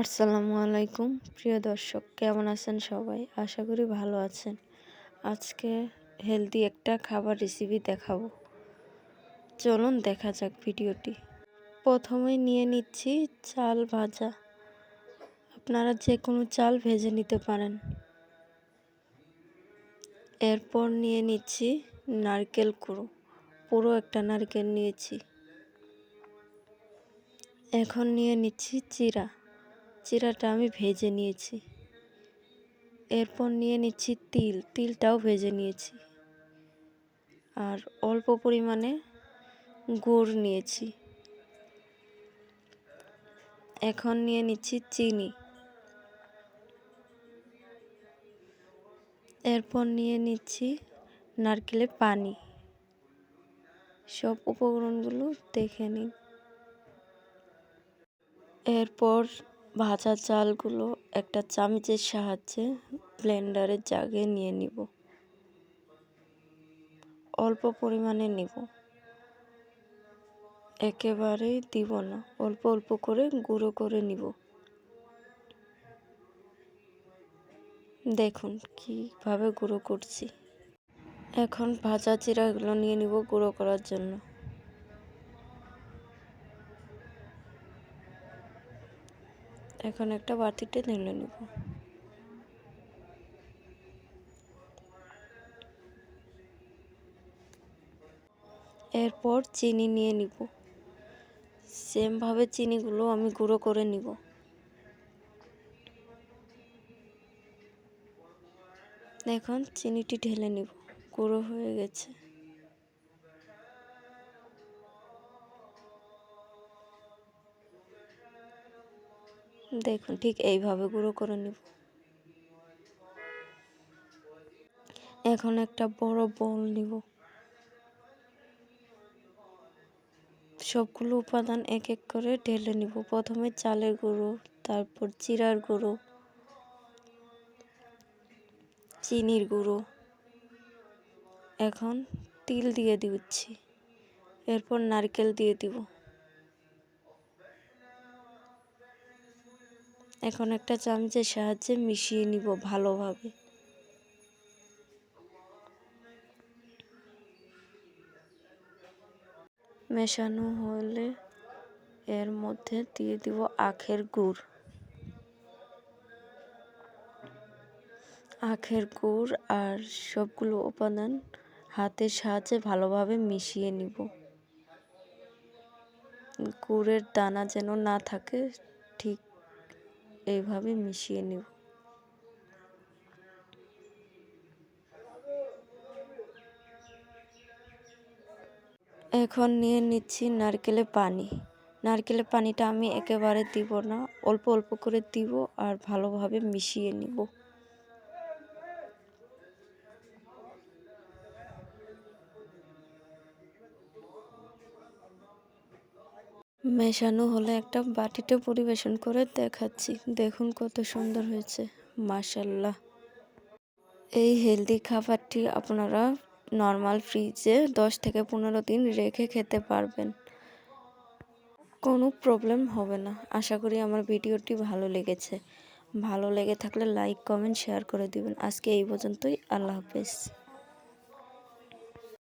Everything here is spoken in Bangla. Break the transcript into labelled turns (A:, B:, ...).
A: আসসালামু আলাইকুম, প্রিয় দর্শক, কেমন আছেন সবাই? আশা করি ভালো আছেন। আজকে হেলদি একটা খাবার রেসিপি দেখাবো। চলুন দেখা যাক ভিডিওটি। প্রথমে নিয়ে নিচ্ছি চাল ভাজা। আপনারা যে কোনো চাল ভেজে নিতে পারেন। এরপর নিয়ে নিচ্ছি নারকেল কুড়ো। পুরো একটা নারকেল নিয়েছি। এখন নিয়ে নিচ্ছি চিরা। চিরাটা আমি ভেজে নিয়েছি। এরপর নিয়ে নিচ্ছি তিল, তিলটাও ভেজে নিয়েছি। আর অল্প পরিমাণে গুড় নিয়েছি। এখন নিয়ে নিচ্ছি চিনি। এরপর নিয়ে নিচ্ছি নারকেলের পানি। সব উপকরণগুলো দেখে নিন। এরপর ভাজা চালগুলো একটা চামচের সাহায্যে ব্লেন্ডারের জাগে নিয়ে নিব। অল্প পরিমাণে নিব। একেবারেই দিব না, অল্প অল্প করে গুঁড়ো করে নিব। দেখুন কীভাবে গুঁড়ো করছি। এখন ভাজা চিরাগুলো নিয়ে নিব গুঁড়ো করার জন্য। এখন একটা বাটিতে ঢেলে নেব। এরপর চিনি নিয়ে নিব। সেমভাবে চিনিগুলো আমি গুঁড়ো করে নিব। এখন চিনিটি ঢেলে নিব। গুঁড়ো হয়ে গেছে। দেখুন, ঠিক এইভাবে গুঁড়ো করে নেব। এখন একটা বড় বল নিব। সবগুলো উপাদান এক এক করে ঢেলে নিব। প্রথমে চালের গুঁড়ো, তারপর চিরার গুঁড়ো, চিনির গুঁড়ো। এখন তিল দিয়ে দিচ্ছি। এরপর নারকেল দিয়ে দিব। এখন একটা চামচের সাহায্যে মিশিয়ে নিব ভালোভাবে। মেশানো হলে এর মধ্যে দিয়ে দিব আখের গুড়। আখের গুড় আর সবগুলো উপাদান হাতের সাহায্যে ভালোভাবে মিশিয়ে নিব। গুড়ের দানা যেন না থাকে, ঠিক এইভাবে মিশিয়ে নেব। এখন নিয়ে নিচ্ছি নারকেলের পানি। নারকেলের পানিটা আমি একেবারে দিব না, অল্প অল্প করে দিব আর ভালোভাবে মিশিয়ে নিব। মেশানো হলে একটা বাটিতে পরিবেশন করে দেখাচ্ছি। দেখুন কত সুন্দর হয়েছে। মাশাল্লাহ এই হেলদি খাবারটি আপনারা নর্মাল ফ্রিজে দশ থেকে পনেরো দিন রেখে খেতে পারবেন। কোনো প্রবলেম হবে না। আশা করি আমার ভিডিওটি ভালো লেগেছে। ভালো লেগে থাকলে লাইক কমেন্ট শেয়ার করে দিবেন। আজকে এই পর্যন্তই। আল্লাহ হাফেজ।